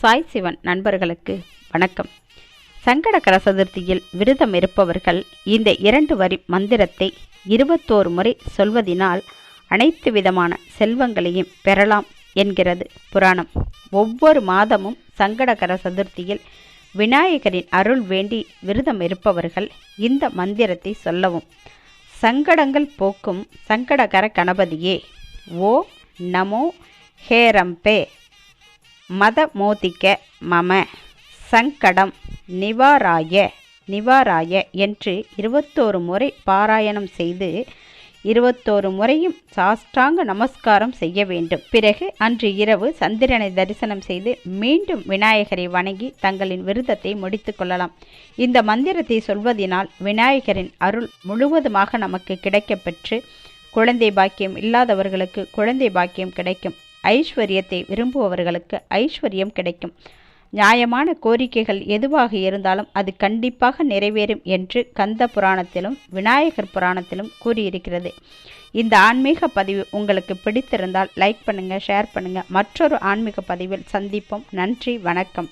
சாய் சிவன் நண்பர்களுக்கு வணக்கம். சங்கடகர சதுர்த்தியில் விரதம் இருப்பவர்கள் இந்த இரண்டு வரி மந்திரத்தை இருபத்தோரு முறை சொல்வதினால் அனைத்து விதமான செல்வங்களையும் பெறலாம் என்கிறது புராணம். ஒவ்வொரு மாதமும் சங்கடகர சதுர்த்தியில் விநாயகரின் அருள் வேண்டி விரதம் இருப்பவர்கள் இந்த மந்திரத்தை சொல்லவும். சங்கடங்கள் போக்கும் சங்கடகர கணபதியே ஓ நமோ ஹேரம்பே மத மோதிக்க மம. சங்கடம் நிவாராய நிவாராய என்று இருபத்தோரு முறை பாராயணம் செய்து இருபத்தோரு முறையும் சாஷ்டாங்க நமஸ்காரம் செய்ய வேண்டும். பிறகு அன்று இரவு சந்திரனை தரிசனம் செய்து மீண்டும் விநாயகரை வணங்கி தங்களின் விருதத்தை முடித்து கொள்ளலாம். இந்த மந்திரத்தை சொல்வதினால் விநாயகரின் அருள் முழுவதுமாக நமக்கு கிடைக்கப்பெற்று குழந்தை பாக்கியம் இல்லாதவர்களுக்கு குழந்தை பாக்கியம் கிடைக்கும். ஐஸ்வர்யத்தை விரும்புபவர்களுக்கு ஐஸ்வர்யம் கிடைக்கும். நியாயமான கோரிக்கைகள் எதுவாக இருந்தாலும் அது கண்டிப்பாக நிறைவேறும் என்று கந்த புராணத்திலும் விநாயகர் புராணத்திலும் கூறியிருக்கிறது. இந்த ஆன்மீக பதிவு உங்களுக்கு பிடித்திருந்தால் லைக் பண்ணுங்கள் ஷேர் பண்ணுங்கள் மற்றொரு ஆன்மீக பதிவில் சந்திப்போம். நன்றி வணக்கம்.